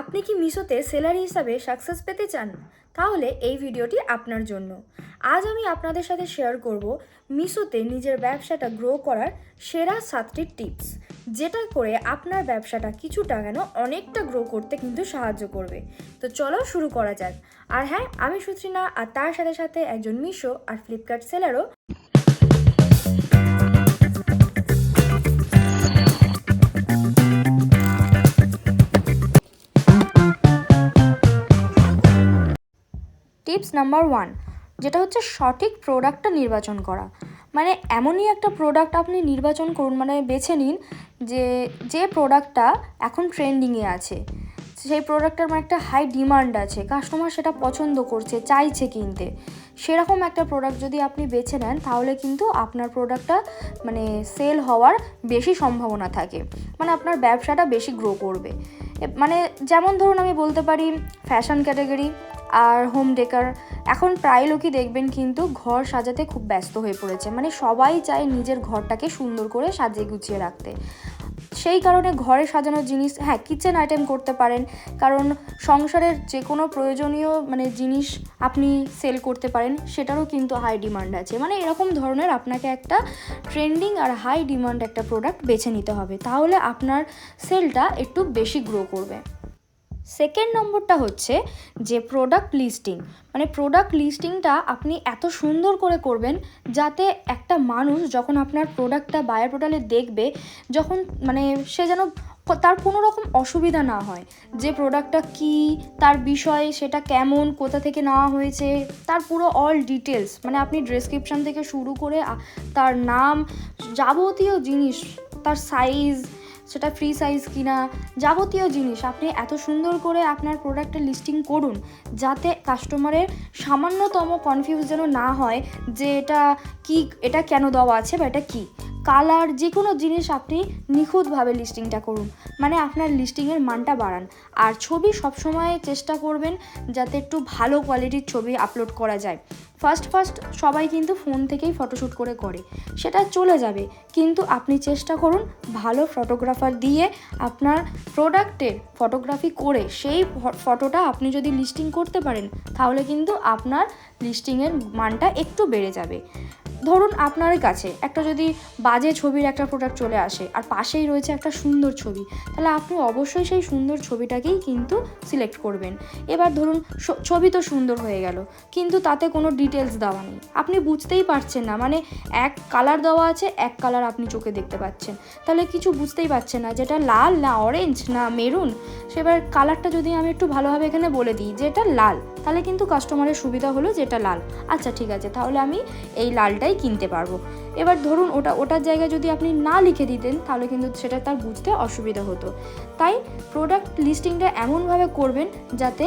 আপনি কি মিশোতে সেলার হিসাবে সাকসেস পেতে চান? তাহলে এই ভিডিওটি আপনার জন্য। আজ আমি আপনাদের সাথে শেয়ার করব মিশোতে নিজের ব্যবসাটা গ্রো করার সেরা সাতটি টিপস যেটা করে আপনার ব্যবসাটা কিছুটা কেন অনেকটা গ্রো করতে কিন্তু সাহায্য করবে। তো চলো শুরু করা যাক। আর হ্যাঁ আমি সুত্রিনা আর তার সাথে সাথে একজন মিশো আর ফ্লিপকার্ট সেলারও। টিপস নাম্বার ওয়ান, যেটা হচ্ছে সঠিক প্রোডাক্টটা নির্বাচন করা। মানে এমনই একটা প্রোডাক্ট আপনি নির্বাচন করুন মানে বেছে নিন যে যে প্রোডাক্টটা এখন ট্রেন্ডিংয়ে আছে। সেই প্রোডাক্টের মানে একটা হাই ডিমান্ড আছে, কাস্টমার সেটা পছন্দ করছে, চাইছে কিনতে। সেরকম একটা প্রোডাক্ট যদি আপনি বেছে নেন, তাহলে কিন্তু আপনার প্রোডাক্টটা মানে সেল হওয়ার বেশি সম্ভাবনা থাকে। মানে আপনার ব্যবসাটা বেশি গ্রো করবে। মানে যেমন ধরুন আমি বলতে পারি, ফ্যাশন ক্যাটাগরি আর হোম ডেকার এখন প্রায় লোকই দেখবেন কিন্তু ঘর সাজাতে খুব ব্যস্ত হয়ে পড়েছে। মানে সবাই চায় নিজের ঘরটাকে সুন্দর করে সাজিয়ে গুছিয়ে রাখতে। সেই কারণে ঘরে সাজানোর জিনিস হ্যাঁ কিচেন আইটেম করতে পারেন। কারণ সংসারের যে কোনো প্রয়োজনীয় মানে জিনিস আপনি সেল করতে পারেন, সেটারও কিন্তু হাই ডিমান্ড আছে। মানে এরকম ধরনের আপনাকে একটা ট্রেন্ডিং আর হাই ডিমান্ড একটা প্রোডাক্ট বেছে নিতে হবে। তাহলে আপনার সেলটা একটু বেশি গ্রো করবে। সেকেন্ড নম্বরটা হচ্ছে যে প্রোডাক্ট লিস্টিং মানে প্রোডাক্ট লিস্টিংটা আপনি এত সুন্দর করে করবেন যাতে একটা মানুষ যখন আপনার প্রোডাক্টটা বায়ার পোর্টালে দেখবে, যখন মানে সে যেন তার কোনো রকম অসুবিধা না হয় যে প্রোডাক্টটা কি, তার বিষয় সেটা কেমন, কোথা থেকে নেওয়া হয়েছে, তার পুরো অল ডিটেলস মানে আপনি ডেসক্রিপশন থেকে শুরু করে তার নাম যাবতীয় জিনিস, তার সাইজ সেটা ফ্রি সাইজ কিনা যাবতীয় জিনিস। আপনি এত সুন্দর করে আপনার প্রোডাক্টের লিস্টিং করুন যাতে কাস্টমারের সামান্যতম কনফিউজ যেন না হয় যে এটা কি, এটা কেন দেওয়া আছে বা এটা কি। কালার যে কোনো জিনিস আপনি নিখুঁতভাবে লিস্টিংটা করুন। মানে আপনার লিস্টিংয়ের মানটা বাড়ান। আর ছবি সবসময় চেষ্টা করবেন যাতে একটু ভালো কোয়ালিটির ছবি আপলোড করা যায়। ফার্স্ট ফার্স্ট সবাই কিন্তু ফোন থেকেই ফটোশ্যুট করে করে। সেটা চলে যাবে। কিন্তু আপনি চেষ্টা করুন ভালো ফটোগ্রাফার দিয়ে আপনার প্রোডাক্টের ফটোগ্রাফি করে সেই ফটোটা আপনি যদি লিস্টিং করতে পারেন, তাহলে কিন্তু আপনার লিস্টিংয়ের মানটা একটু বেড়ে যাবে। ধরুন আপনার কাছে একটা যদি বাজে ছবির একটা প্রোডাক্ট চলে আসে আর পাশেই রয়েছে একটা সুন্দর ছবি, তাহলে আপনি অবশ্যই সেই সুন্দর ছবিটাকেই কিন্তু সিলেক্ট করবেন। এবার ধরুন ছবি তো সুন্দর হয়ে গেল, কিন্তু তাতে কোনো ডিটেলস দেওয়া নেই। আপনি বুঝতেই পারছেন না মানে এক কালার দেওয়া আছে, এক কালার আপনি চোখে দেখতে পাচ্ছেন। তাহলে কিছু বুঝতেই পারছেন না, যেটা লাল না অরেঞ্জ না মেরুন সেবার কালারটা যদি আমি একটু ভালোভাবে এখানে বলে দিই যে এটা লাল, তাহলে কিন্তু কাস্টমারের সুবিধা হলো যেটা লাল। আচ্ছা ঠিক আছে, তাহলে আমি এই লালটাই কিনতে পারব। এবার ধরুন ওটা, ওটার জায়গায় যদি আপনি না লিখে দিতেন, তাহলে কিন্তু সেটা তার বুঝতে অসুবিধা হতো। তাই প্রোডাক্ট লিস্টিংটা এমনভাবে করবেন যাতে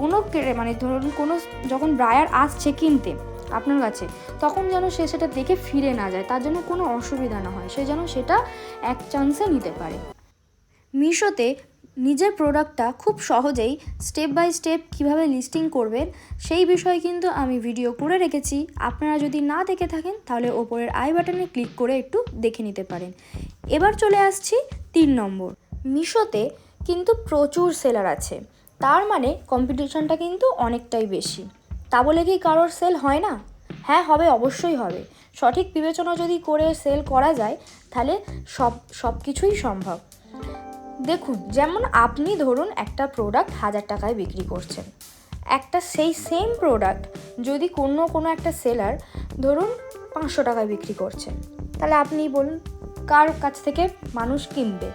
কোনো মানে ধরুন কোনো যখন ব্রায়ার আসছে কিনতে আপনার কাছে, তখন যেন সে সেটা দেখে ফিরে না যায়, তার জন্য কোনো অসুবিধা না হয়, সে যেন সেটা এক চান্সে নিতে পারে। মিশোতে নিজের প্রোডাক্টটা খুব সহজেই স্টেপ বাই স্টেপ কীভাবে লিস্টিং করবেন, সেই বিষয়ে কিন্তু আমি ভিডিও করে রেখেছি। আপনারা যদি না দেখে থাকেন, তাহলে ওপরের আই বাটনে ক্লিক করে একটু দেখে নিতে পারেন। এবার চলে আসছি তিন নম্বর। মিশোতে কিন্তু প্রচুর সেলার আছে। তার মানে কম্পিটিশনটা কিন্তু অনেকটাই বেশি। তা বলে কি কারোর সেল হয় না? হ্যাঁ হবে, অবশ্যই হবে। সঠিক বিবেচনা যদি করে সেল করা যায়, তাহলে সব সব কিছুই সম্ভব। দেখুন, যেমন আপনি ধরুন একটা প্রোডাক্ট হাজার টাকায় বিক্রি করছেন। একটা সেই সেম প্রোডাক্ট যদি কোনো কোনো একটা সেলার ধরুন পাঁচশো টাকায় বিক্রি করছেন, তাহলে আপনি বলুন, কার কাছ থেকে মানুষ কিনবে?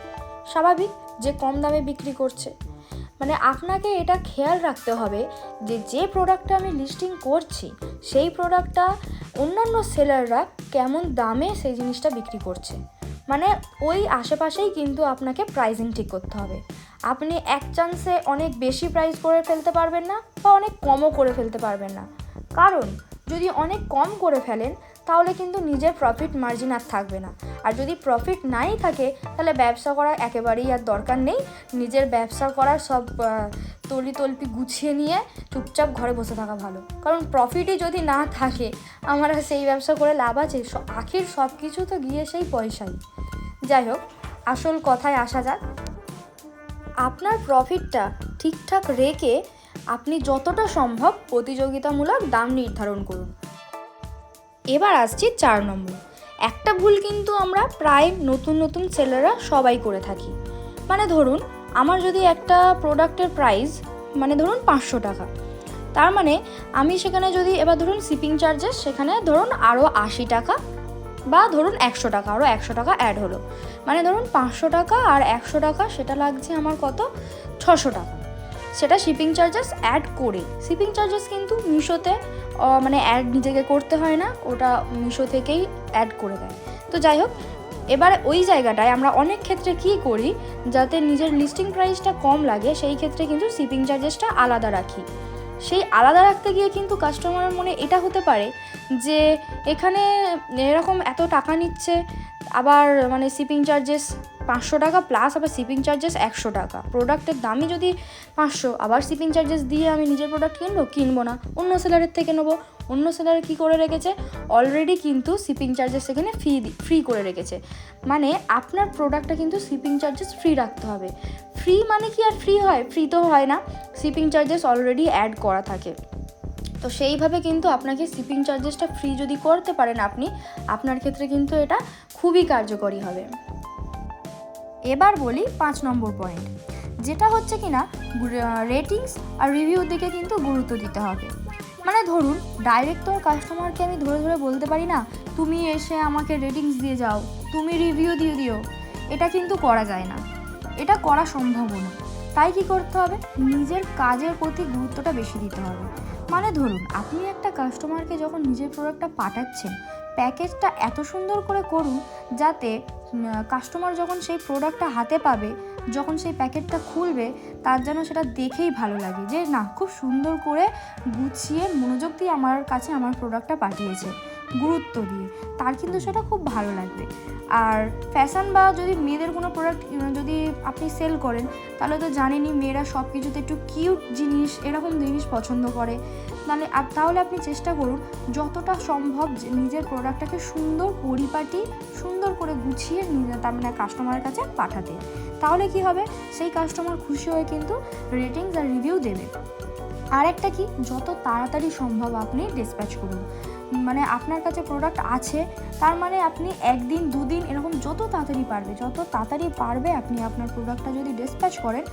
স্বাভাবিক যে কম দামে বিক্রি করছে। মানে আপনাকে এটা খেয়াল রাখতে হবে যে যে প্রোডাক্টটা আমি লিস্টিং করছি, সেই প্রোডাক্টটা অন্যান্য সেলাররা কেমন দামে সেই জিনিসটা বিক্রি করছে। মানে ওই আশেপাশেই কিন্তু আপনাকে প্রাইজিং ঠিক করতে হবে। আপনি এক চান্সে অনেক বেশি প্রাইস করে ফেলতে পারবেন না বা অনেক কমও করে ফেলতে পারবেন না। কারণ, যদি অনেক কম করে ফেলেন, তাহলে কিন্তু নিজের প্রফিট মার্জিন আর থাকবে না। আর যদি প্রফিট নাই থাকে, তাহলে ব্যবসা করা একেবারেই আর দরকার নেই। নিজের ব্যবসা করার সব তলি তল্পি গুছিয়ে নিয়ে চুপচাপ ঘরে বসে থাকা ভালো। কারণ প্রফিটই যদি না থাকে, আমার সেই ব্যবসা করে লাভ আছে আখির সব কিছু তো গিয়ে সেই পয়সাই। যাই হোক, আসল কথায় আসা যাক। আপনার প্রফিটটা ঠিকঠাক রেখে আপনি যতটা সম্ভব প্রতিযোগিতামূলক দাম নির্ধারণ করুন। এবার আসছি চার নম্বর। একটা ভুল কিন্তু আমরা প্রায় নতুন নতুন সেলাররা সবাই করে থাকি। মানে ধরুন, আমার যদি একটা প্রোডাক্টের প্রাইস মানে ধরুন পাঁচশো টাকা। তার মানে আমি সেখানে যদি, এবার ধরুন শিপিং চার্জেস সেখানে ধরুন আরও আশি টাকা বা ধরুন একশো টাকা, আরও একশো টাকা অ্যাড হলো। মানে ধরুন পাঁচশো টাকা আর একশো টাকা, সেটা লাগছে আমার কত? ছশো টাকা। সেটা শিপিং চার্জেস অ্যাড করে। শিপিং চার্জেস কিন্তু মিশোতে মানে অ্যাড নিজেকে করতে হয় না, ওটা মিশো থেকেই অ্যাড করে দেয়। তো যাই হোক, এবার ওই জায়গাটায় আমরা অনেক ক্ষেত্রে কী করি, যাতে নিজের লিস্টিং প্রাইসটা কম লাগে, সেই ক্ষেত্রে কিন্তু শিপিং চার্জেসটা আলাদা রাখি। সেই আলাদা রাখতে গিয়ে কিন্তু কাস্টমারের মনে এটা হতে পারে যে এখানে এরকম এত টাকা নিচ্ছে, আবার মানে শিপিং চার্জেস পাঁচশো টাকা প্লাস আবার শিপিং চার্জেস একশো টাকা। প্রোডাক্টের দামই যদি পাঁচশো, আবার শিপিং চার্জেস দিয়ে আমি নিজের প্রোডাক্ট কিনবো কিনবো না। অন্য সেলারের থেকে নেব। অন্য সেলার কী করে রেখেছে? অলরেডি কিন্তু শিপিং চার্জেস সেখানে ফ্রি ফ্রি করে রেখেছে। মানে আপনার প্রোডাক্টটা কিন্তু শিপিং চার্জেস ফ্রি রাখতে হবে। ফ্রি মানে কি আর ফ্রি হয়? ফ্রি তো হয় না। শিপিং চার্জেস অলরেডি অ্যাড করা থাকে। তো সেইভাবে কিন্তু আপনাকে শিপিং চার্জেসটা ফ্রি যদি করতে পারেন আপনি, আপনার ক্ষেত্রে কিন্তু এটা খুবই কার্যকরী হবে। এবার বলি পাঁচ নম্বর পয়েন্ট যেটা হচ্ছে কিনা রেটিংস আর রিভিউর দিকে কিন্তু গুরুত্ব দিতে হবে। মানে ধরুন ডাইরেক্ট তো কাস্টমারকে আমি ধরে ধরে বলতে পারি না, তুমি এসে আমাকে রেটিংস দিয়ে যাও, তুমি রিভিউ দিয়ে দিও। এটা কিন্তু করা যায় না। এটা করা সম্ভব না। তাই কি করতে হবে? নিজের কাজের প্রতি গুরুত্বটা বেশি দিতে হবে। মানে ধরুন, আপনি একটা কাস্টমারকে যখন নিজের প্রোডাক্টটা পাঠাচ্ছেন প্যাকেজটা এত সুন্দর করে করুন যাতে কাস্টমার যখন সেই প্রোডাক্টটা হাতে পাবে, যখন সেই প্যাকেটটা খুলবে, তার যেন সেটা দেখেই ভালো লাগে যে, না, খুব সুন্দর করে গুছিয়ে মনোযোগ দিয়ে আমার কাছে আমার প্রোডাক্টটা পাঠিয়েছে। গুরুত্ব দিয়ে। তার কিন্তু সেটা খুব ভালো লাগবে। আর ফ্যাশন বা যদি মেয়েদের কোনো প্রোডাক্ট যদি আপনি সেল করেন তাহলে তো জানেনই মেয়েরা সব কিছুতে একটু কিউট জিনিস এরকম জিনিস পছন্দ করে। মানে আপ- তাহলে আপনি চেষ্টা করুন যতটা সম্ভব যে নিজের প্রোডাক্টটাকে সুন্দর পরিপাটি সুন্দর করে গুছিয়ে তার মানে কাস্টমারের কাছে পাঠাতে। তাহলে কি হবে? সেই কাস্টমার খুশি হয়ে কিন্তু রেটিংস আর রিভিউ দেবে। আর একটা কি? যত তাড়াতাড়ি সম্ভব আপনি ডিসপ্যাচ করুন। মানে আপনার কাছে প্রোডাক্ট আছে, তার মানে আপনি একদিন, দুদিন এরকম যত তাড়াতাড়ি পারবে, যত তাড়াতাড়ি পারবে আপনি আপনার প্রোডাক্টটা যদি ডিসপ্যাচ করেন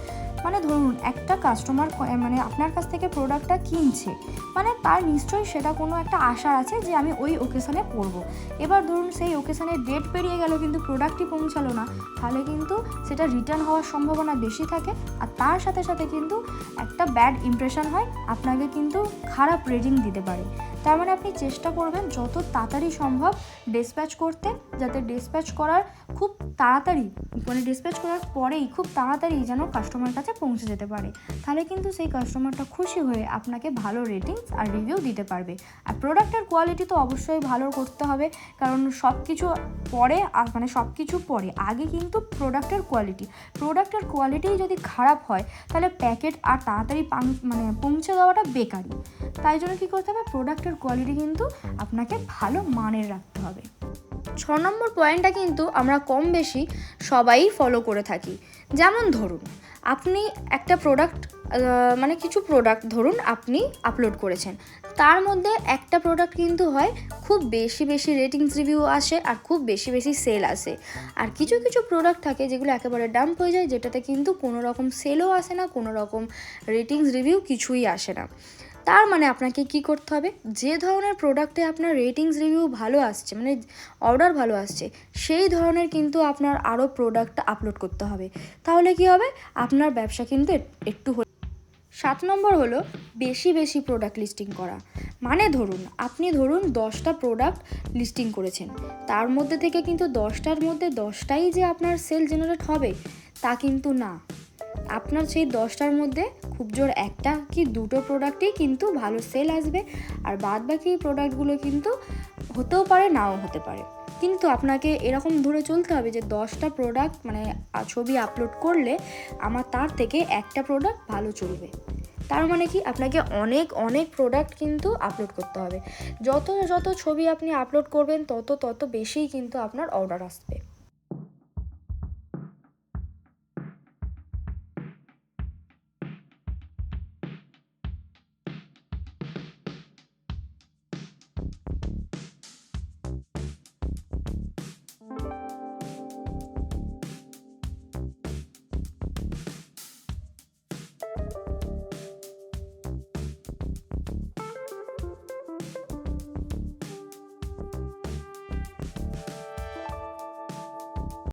মানে ধরুন একটা কাস্টমার মানে আপনার কাছ থেকে প্রোডাক্টটা কিনছে মানে তার নিশ্চয়ই সেটা কোনো একটা আশা আছে যে আমি ওই ওকেশনে পরবো। এবার ধরুন সেই ওকেশনের ডেট পেরিয়ে গেল কিন্তু প্রোডাক্টটি পৌঁছালো না, তাহলে কিন্তু সেটা রিটার্ন হওয়ার সম্ভাবনা বেশি থাকে আর তার সাথে সাথে কিন্তু একটা ব্যাড ইমপ্রেশন হয়, আপনাকে কিন্তু খারাপ রেটিং দিতে পারে। তার মানে আপনি চেষ্টা করবেন যত তাড়াতাড়ি সম্ভব ডিসপ্যাচ করতে, যাতে ডিসপ্যাচ করার খুব তাড়াতাড়ি মানে ডিসপ্যাচ করার পরেই খুব তাড়াতাড়ি যেন কাস্টমার কাছে পৌঁছে যেতে পারে। তাহলে কিন্তু সেই কাস্টমারটা খুশি হয়ে আপনাকে ভালো রেটিংস আর রিভিউ দিতে পারবে। আর প্রোডাক্টের কোয়ালিটি তো অবশ্যই ভালো করতে হবে, কারণ সব কিছু পরে মানে সব কিছু পরে, আগে কিন্তু প্রোডাক্টের কোয়ালিটি প্রোডাক্টের কোয়ালিটি যদি খারাপ হয়, তাহলে প্যাকেট আর তাড়াতাড়ি মানে পৌঁছে দেওয়াটা বেকারি তাই জন্য কী করতে হবে প্রোডাক্টের কোয়ালিটি কিন্তু আপনাকে ভালো মানের রাখতে হবে। ছ নম্বর পয়েন্টটা কিন্তু আমরা কম বেশি সবাই ফলো করে থাকি। যেমন ধরুন, আপনি একটা প্রোডাক্ট মানে কিছু প্রোডাক্ট ধরুন আপনি আপলোড করেছেন। তার মধ্যে একটা প্রোডাক্ট কিন্তু হয়, খুব বেশি বেশি রেটিংস রিভিউ আসে আর খুব বেশি বেশি সেল আসে। আর কিছু কিছু প্রোডাক্ট থাকে যেগুলো একেবারে ডাম্প হয়ে যায়, যেটাতে কিন্তু কোনো রকম সেলও আসে না, কোনো রকম রেটিংস রিভিউ কিছুই আসে না। তার মানে আপনাকে কি করতে হবে? যে ধরনের প্রোডাক্টে আপনার রেটিংস রিভিউ ভালো আসছে মানে অর্ডার ভালো আসছে, সেই ধরনের কিন্তু আপনার আরও প্রোডাক্ট আপলোড করতে হবে। তাহলে কি হবে? আপনার ব্যবসা কিন্তু একটু হলে, সাত নম্বর হলো বেশি বেশি প্রোডাক্ট লিস্টিং করা। মানে ধরুন, আপনি ধরুন দশটা প্রোডাক্ট লিস্টিং করেছেন, তার মধ্যে থেকে কিন্তু দশটার মধ্যে দশটাই যে আপনার সেল জেনারেট হবে, তা কিন্তু না। আপনার সেই দশটার মধ্যে খুব জোর একটা কি দুটো প্রোডাক্টই কিন্তু ভালো সেল আসবে। আর বাদ বাকি প্রোডাক্টগুলো কিন্তু হতেও পারে, নাও হতে পারে। কিন্তু আপনাকে এরকম ধরে চলতে হবে যে দশটা প্রোডাক্ট মানে ছবি আপলোড করলে আমার তার থেকে একটা প্রোডাক্ট ভালো চলবে। তার মানে কি? আপনাকে অনেক অনেক প্রোডাক্ট কিন্তু আপলোড করতে হবে। যত যত ছবি আপনি আপলোড করবেন, তত তত বেশিই কিন্তু আপনার অর্ডার আসবে।